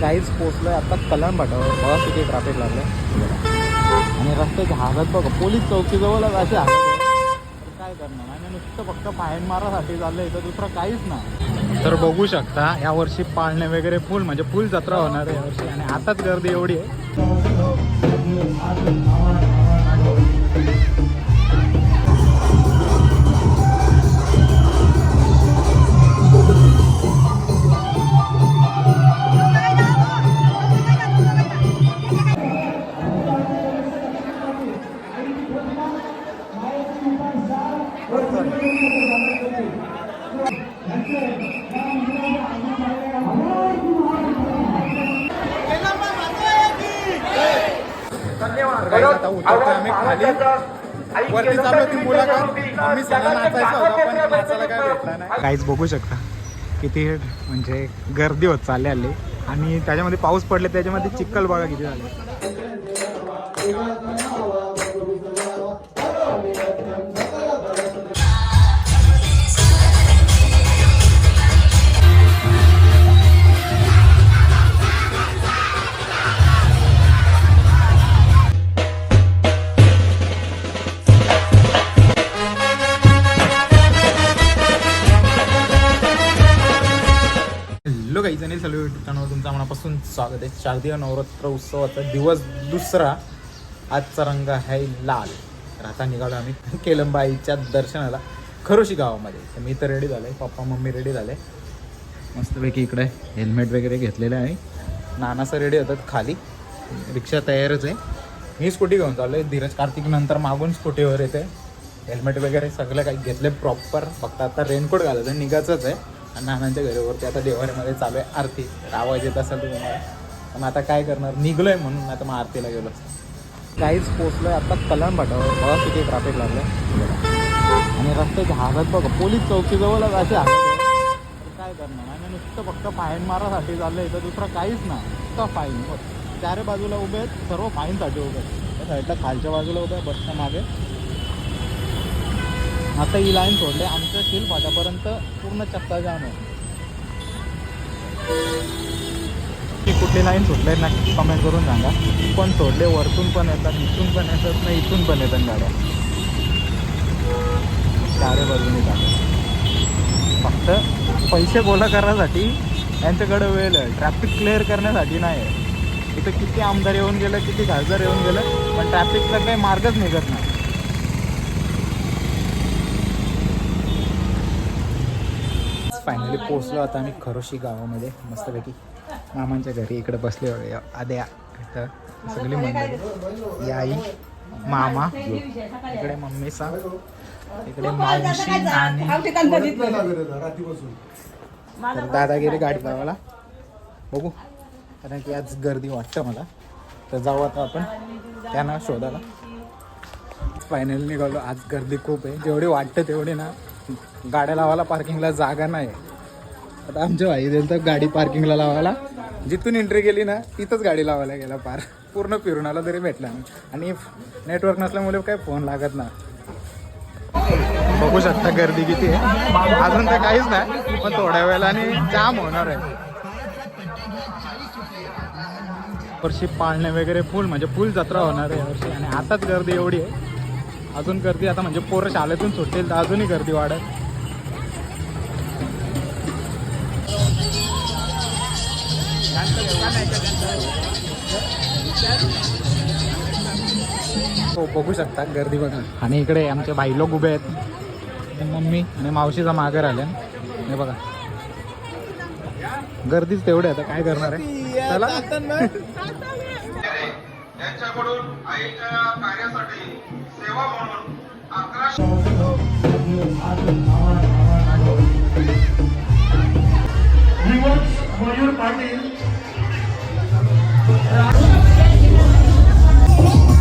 काहीच पोचलोय. आता कल्याण भाटावर बघा किती ट्रॅफिक लागलं आणि रस्त्याची हालत बघा पोलीस चौकीजवळच अशी हालत आहे. तर काय करणार? आणि नुसतं फक्त फाईन मारासाठी चाललंय इथं दुसरं काहीच नाही. तर बघू शकता यावर्षी पाळणे वगैरे फुल म्हणजे फुल जत्रा होणार आहे यावर्षी आणि आताच गर्दी एवढी आहे. आम्ही खाली वरती चालू होती मुलाखत आम्ही पण नाचायला काय भेटला नाही काहीच बघू शकता किती म्हणजे गर्दी होत चालली आली आणि त्याच्यामध्ये पाऊस पडले त्याच्यामध्ये चिखल बघा किती झाले. चॅनलवर मनापासून स्वागत आहे. शारदीय नवरात्र उत्सवाचा दिवस दुसरा. आजचा रंग आहे लाल. तर आता निघालो आम्ही केलंबाईच्या दर्शनाला. खरोशी गावामध्ये. तर मी तर रेडी झालो आहे पप्पा मम्मी रेडी झाले. मस्तपैकी इकडे हेल्मेट वगैरे घेतलेलं आहे. नानासं रेडी होतात खाली. रिक्षा तयारच आहे. मी स्कूटी घेऊन चाललो आहे धीरज कार्तिक नंतर मागून स्कूटीवर येते हेल्मेट वगैरे सगळं काही घेतले प्रॉपर फक्त आता रेनकोट घालायचं निघायचंच आहे. नानांच्या घरावरती आता देवाऱ्यामध्ये चालू आहे आरती. तर आवाज येत असेल तुम्हाला. पण आता काय करणार? निघलोय म्हणून आता मग आरतीला गेलो. काहीच पोचलोय आता कल्याण भाटावर बघा किती ट्रॅफिक लागलं आणि रस्त्याची हालत बघा. पोलीस चौकीजवळच अशी हालत आहे. तर काय करणार? आणि नुसतं फक्त फाईन मारासाठी चाललंय. तर दुसरं काहीच नाही. फक्त फाईन बघ चारे बाजूला उभे आहेत. सर्व फाईनसाठी उभे आहेत. त्या साईडला खालच्या बाजूला उभे आहे बसच्या मागे. आता ही लाईन सोडले. आमच्या खिल फाट्यापर्यंत पूर्ण चक्का जाम आहे. कुठली लाईन सुटले नाही कमेंट करून सांगा. पण सोडले वरतून पण येतात इथून पण येतात नाही इथून पण येतात गाड्या. चारे बाजूने जातात फक्त पैसे गोळा करण्यासाठी यांच्याकडे वेळ आहे. ट्रॅफिक क्लिअर करण्यासाठी नाही आहे. इथं किती आमदार येऊन गेलं किती खासदार येऊन गेलं पण ट्रॅफिकचा काही मार्गच निघत नाही. आम्ही पोचलो आता आम्ही खरोशी गावामध्ये. मस्तपैकी मामांच्या घरी इकडे बसले होते. आद्या इथं सगळी मंडळी. ही आई मामा इकडे मम्मी सा इकडे मावशी आणि तर दादागिरी गाडी लावायला. बघू. कारण की आज गर्दी वाटतं मला. तर जाऊ आता आपण त्यांना शोधायला. फायनली निघालो. आज गर्दी खूप आहे. जेवढी वाटतं तेवढी ना. गाड्या लावायला पार्किंगला जागा नाही आता आमच्या भाई दिलं तर गाडी पार्किंगला लावायला. जिथून एंट्री केली ना तिथंच गाडी लावायला गेला पार. पूर्ण फिरून आला तरी भेटला नाही. आणि नेटवर्क नसल्यामुळे काय फोन लागत ना बघू शकता गर्दी किती आहे. अजून तर काहीच नाही पण थोड्या वेळेला आणि जाम होणार आहे. वर्षी पाळणे वगैरे फुल म्हणजे फुल जत्रा होणार आहे वर्षी. आणि आताच गर्दी एवढी आहे. अजून गर्दी आता म्हणजे पोरं शाळेतून सुटेल तर अजूनही गर्दी वाढत हो बघू शकता गर्दी बघा. आणि इकडे आमचे भाई लोक उभे आहेत. मम्मी आणि मावशीचा मागे राहिले हे बघा. गर्दीच तेवढे आता काय करणार आहे? चला. यांच्याकडून आईच्या कार्यासाठी सेवा म्हणून अकराशे मयूर पाटील.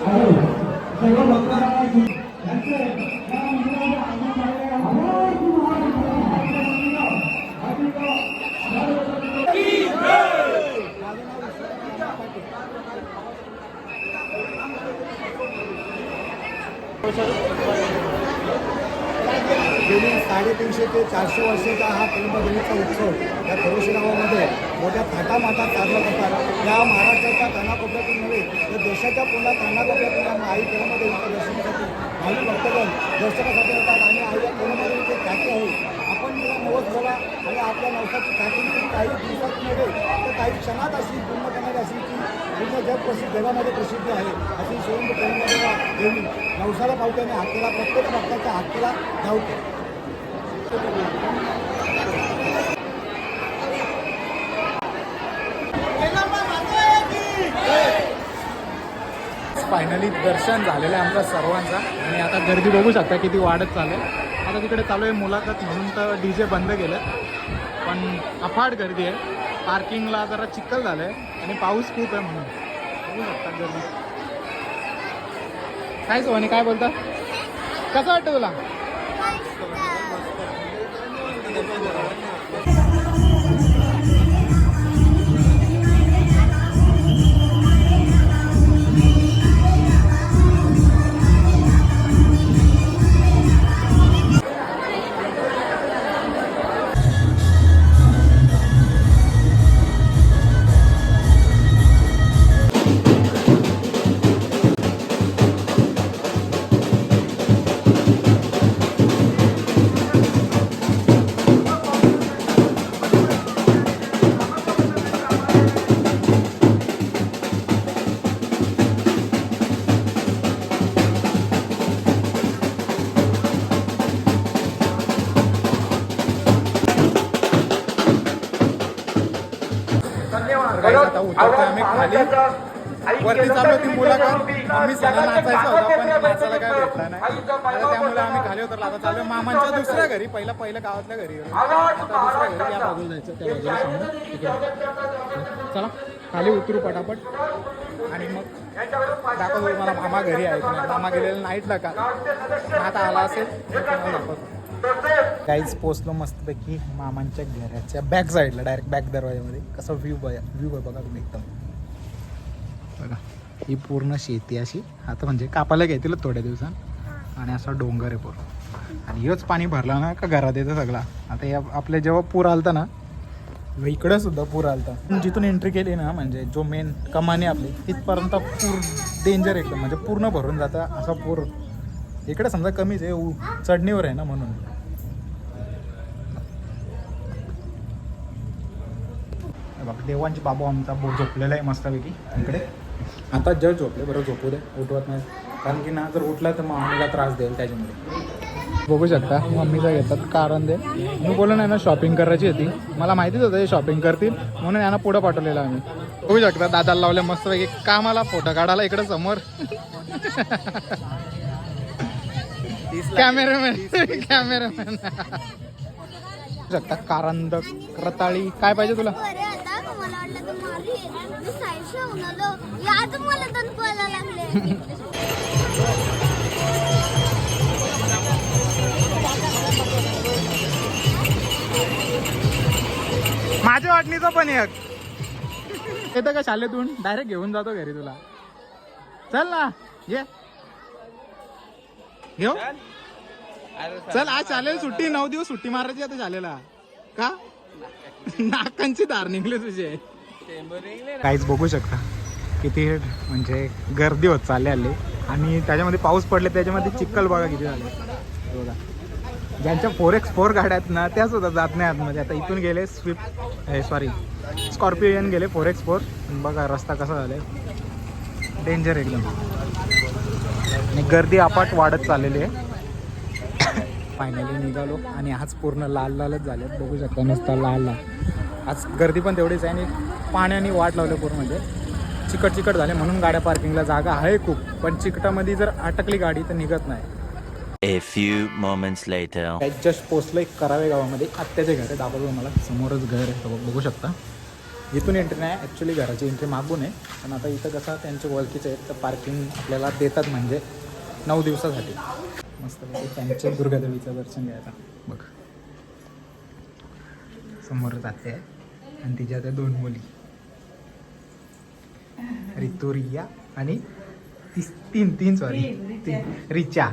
गेली साडेतीनशे ते चारशे वर्षाचा हा फिल्मदेवीचा उत्सव या खरोशी गावामध्ये मोठ्या थाटामाटात साजरा करतात. या महाराष्ट्राच्या कानाकोपऱ्यातून नव्हे तर देशाच्या पुन्हा कानाकोपऱ्यातून या आई फिल्मदेवीच्या दर्शनासाठी आई भक्तगण दर्शनासाठी येतात आणि आई या फिल्मदेवीचे ख्याती आहे. आपण तिला नवस झाला आणि आपल्या नवसाची ख्याती म्हणजे काही दिवसात नव्हे तर काही क्षणात अशी पूर्ण करणारी अशी की पूर्ण जग प्रसिद्ध जगामध्ये प्रसिद्ध आहे. अशी स्वयं फिल्मदेवा देवी. नवसाला पावते आणि हाकेला प्रत्येक भक्ताच्या हाकेला धावते. फायनली दर्शन झालेलं आहे आमचा सर्वांचा. आणि आता गर्दी बघू शकता किती वाढत चालेल आता तिकडे चालू आहे मुलाखत म्हणून तर डी जे बंद केलं पण अफाट गर्दी आहे. पार्किंगला जरा चिखल झालं आहे आणि पाऊस खूप आहे म्हणून. बघू शकता गर्दी. काय सोनी काय बोलता? कसं वाटतं तुला? Thank you. आम्ही सगळं नाचायचं होतं पण नाचायला काय भेटला नाही. आता त्यामुळे आम्ही खाली उतरलो आता चालू मामांच्या दुसऱ्या घरी पहिला पहिलं गावातल्या घरी. आता दुसऱ्या घरी त्या बाजूला जायचं त्या बाजूला समोर. तिकडे. चला खाली उतरू पटापट. आणि मग दाखवतो मला मामा घरी आहे की नाही. मामा गेलेला नाईटला का? आता आला असेल तर तुम्हाला दाखवतो. काहीच पोचलो मस्तपैकी मामांच्या घराच्या बॅक साईडला डायरेक्ट बॅक दरवाजामध्ये. कसा व्ह्यू व्ह्यू बघा तुम्ही एकदम. ही पूर्ण शेती अशी. आता म्हणजे कापायला घेतील थोड्या दिवसात. आणि असा डोंगर आहे पूर्ण. आणि हेच पाणी भरला ना का घरात येतं सगळा. आता या आपल्या जेव्हा पूर आलता ना इकडं सुद्धा पूर आलता. जिथून एंट्री केली ना म्हणजे जो मेन कमानी आपली तिथपर्यंत पूर डेंजर एकदम. म्हणजे पूर्ण भरून जातं असा पूर. इकडे समजा कमीच आहे चढणीवर आहे ना म्हणून. बघ देवांची बाबू आमचा बो झोपलेला आहे मस्तपैकी. इकडे. आता जर झोपले बरं झोपू दे उठवत नाही. कारण की ना जर उठला तर मग आम्हाला त्रास देईल त्याच्यामध्ये. बघू शकता मम्मीचा घेतात कारण दे. मी बोललो नाही ना शॉपिंग करायची होती. मला माहितीच होतं हे शॉपिंग करतील. म्हणून यांना पुढं पाठवलेलं आम्ही. बघू शकता दादाला लावले मस्तपैकी. कामाला फोटो काढायला इकडे समोर. कॅमेरामॅन कॅमेरामॅन शकता कारंद रताळी. काय पाहिजे तुला? मला वाटलं तर मारी मी साईडला होऊन आलो याद मला दणकवायला लागले. माझ्या वाटणीचं पण एक. येतं का शाळेतून डायरेक्ट घेऊन जातो घरी तुला. चल ना. ये. घेऊ? चल. आज चालेल. सुट्टी नऊ दिवस सुट्टी मारायची आता शाळेला का? नाकांची धार निघले तुझे. काहीच बघू शकता. किती म्हणजे गर्दी होत चालले आली आणि त्याच्यामध्ये पाऊस पडले त्याच्यामध्ये चिखल बघा किती झाले. बघा. ज्यांच्या फोर एक्स फोर गाड्या आहेत ना त्या सुद्धा जात नाही आतमध्ये. आता इथून गेले स्विफ्ट सॉरी स्कॉर्पिओन गेले फोर एक्स फोर बघा रस्ता कसा झालाय. डेंजर एकदम. आणि गर्दी अपाट वाढत चाललेली आहे. फायनली निघालो आणि आज पूर्ण लाल लालच झाले. बघू शकता नुसता लाल लाल. आज गर्दी पण तेवढीच आहे आणि पाण्याने वाट लावलं पूर्ण म्हणजे चिकट चिकट झाले म्हणून गाड्या पार्किंगला जागा आहे खूप. पण चिकटामध्ये जर अटकली गाडी तर निघत नाही. A few moments later. Just पोचलोय करावे गावामध्ये आत्याचे घर आहे. दाखवतो मला समोरच घर आहे. बघ- बघू शकता. इथून एंट्री नाही ॲक्च्युली घराची एंट्री मागून आहे. पण आता इथं कसं त्यांचे ओळखीचे आहेत तर पार्किंग आपल्याला देतात म्हणजे. नऊ दिवसासाठी. मस्त त्यांच्या दुर्गादेवीचं दर्शन घ्यायचं बघ. समोर जाते. आहे आणि तिच्या त्या दोन मुली. रितू रिया आणि ती तीन तीन सॉरी तीन रिचा.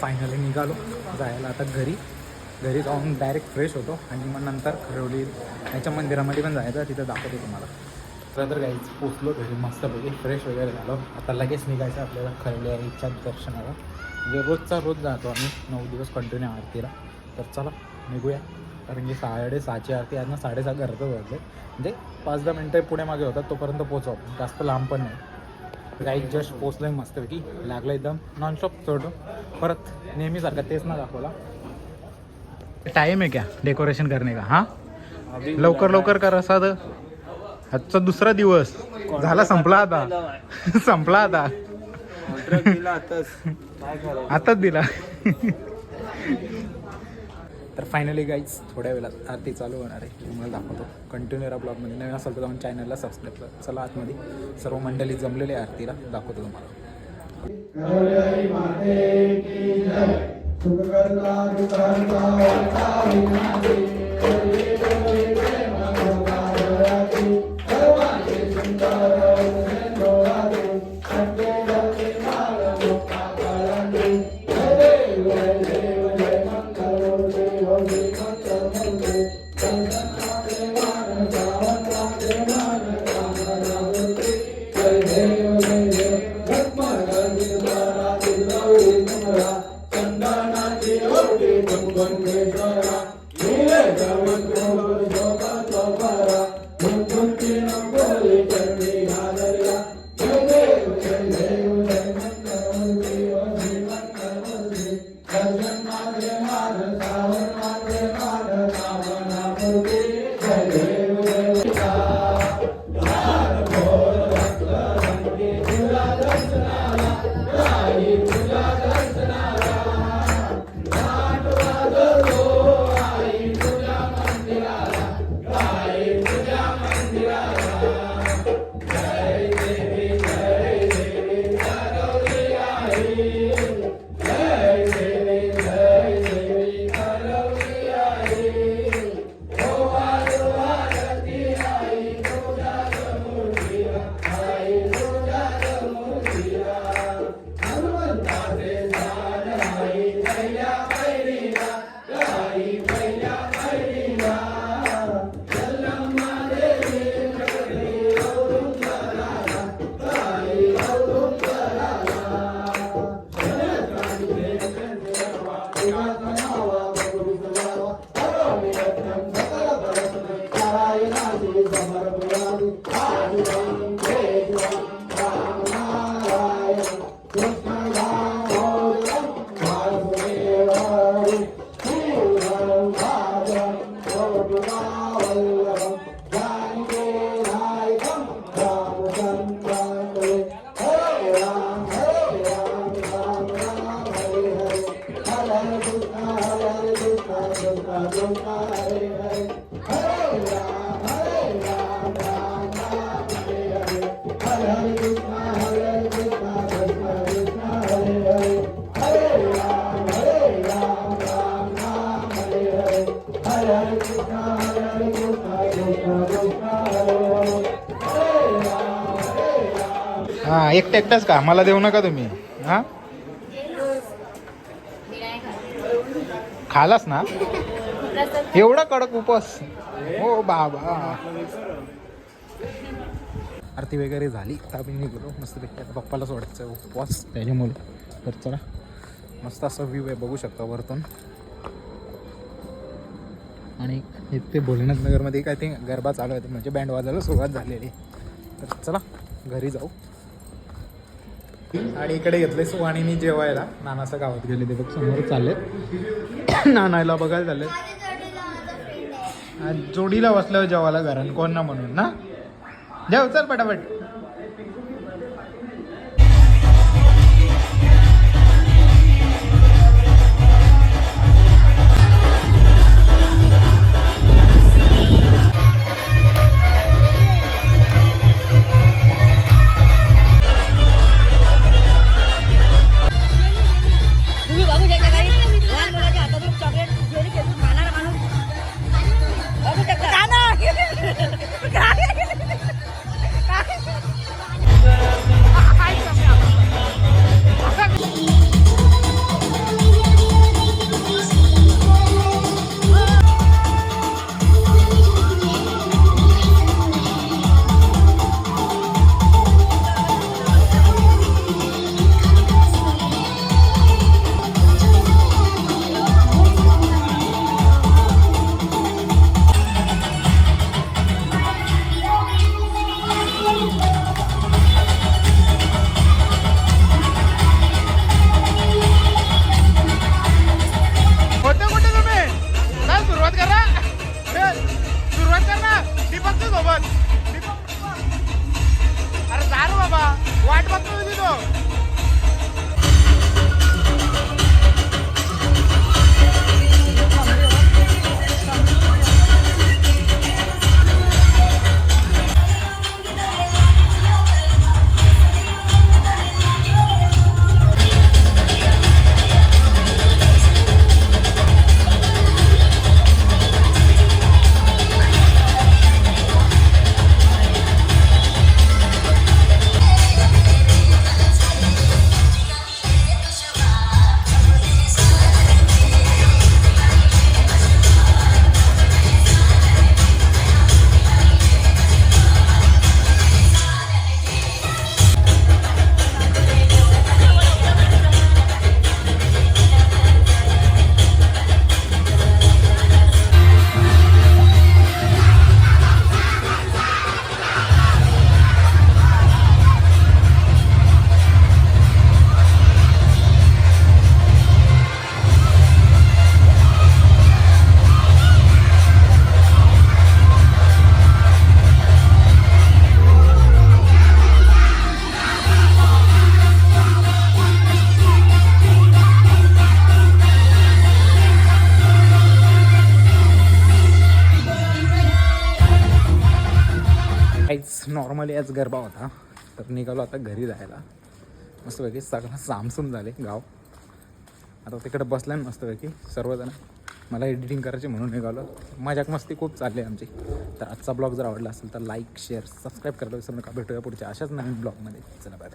फायनली निघालो जायला. आता घरी घरी जाऊन डायरेक्ट फ्रेश होतो आणि मग नंतर खरवली याच्या मंदिरामध्ये पण जायचं तिथं दाखवतो तुम्हाला. तर तर गाईच पोचलो घरी मस्तपैकी फ्रेश वगैरे झालो. आता लगेच निघायचं आपल्याला खरवली आईच्या दर्शनाला. म्हणजे रोजचा रोज जातो आम्ही नऊ दिवस कंटिन्यू आरतीला. तर चला निघूया. कारण की साडे सहाची आरती आज ना साडेसहा घरातच वाजले. म्हणजे पाच दहा मिनटं पुढे मागे होतात तोपर्यंत पोचव जास्त लांब पण नाही. गाईक जस्ट पोचलोय मस्तपैकी. लागलं एकदम नॉनस्टॉप चढतो परत नेहमीसारखा तेच ना दाखवला. टाइम आहे क्या डेकोरेशन करणे का? हा? लवकर लवकर कर असा तर. आजचा दुसरा दिवस. झाला संपला आता. संपला आता. आताच दिला. तर फायनली गाईज थोड्या वेळात आरती चालू होणार आहे. तुम्हाला दाखवतो. कंटिन्यू या ब्लॉगमध्ये नवीन असेल तर जाऊन चॅनलला सबस्क्राईब करा. चला आतमध्ये. सर्व मंडळी जमलेले आहे आरतीला. दाखवतो तुम्हाला. करवली माते की जय. सुखकर्ता दुःखकर्ता विनाशी ಸರ್ವೇ ನಮಗೊಂದೇ ಸ್ವರ ನೀಲೇ ಸರ್ವತ್ರ एकटं एकटंच का? मला देऊ नका तुम्ही. हा? खालास ना? एवढा कडक उपवास. हो बाबा. आरती वगैरे झाली. तर आम्ही निघलो. मस्त आता पप्पाला सोडायचं उपवास. त्याच्यामुळे. तर चला. मस्त असं व्ह्यू आहे. बघू शकता वरतून. आणि इथे भोलेनाथ नगरमध्ये काय ते गरबा चालू आहे म्हणजे बँड वाजायला सुरुवात झालेली तर चला. घरी जाऊ. आणि इकडे घेतले सुवाणीनी जेवायला. नानासा गावात गेले ते बघ समोर चालले नानायला बघायला चाललेत. जोडीला आहे जोडीला बसल्यावर जेवायला घरान कोण ना म्हणून ना? जेव चल पटापट. नॉर्मली आज गरबा होता. तर निघालो आता घरी जायला. मस्तपैकी सगळं सामसूम झाले गाव. आता तिकडे बसल्या मस्तपैकी सर्वजण. मला एडिटिंग करायची म्हणून निघालो. मजाक मस्ती खूप चालली आहे आमची. तर आजचा ब्लॉग जर आवडला असेल तर लाईक शेअर सबस्क्राईब करायला विसरू नका. भेटूया पुढच्या अशाच नवीन ब्लॉगमध्ये. चला बाय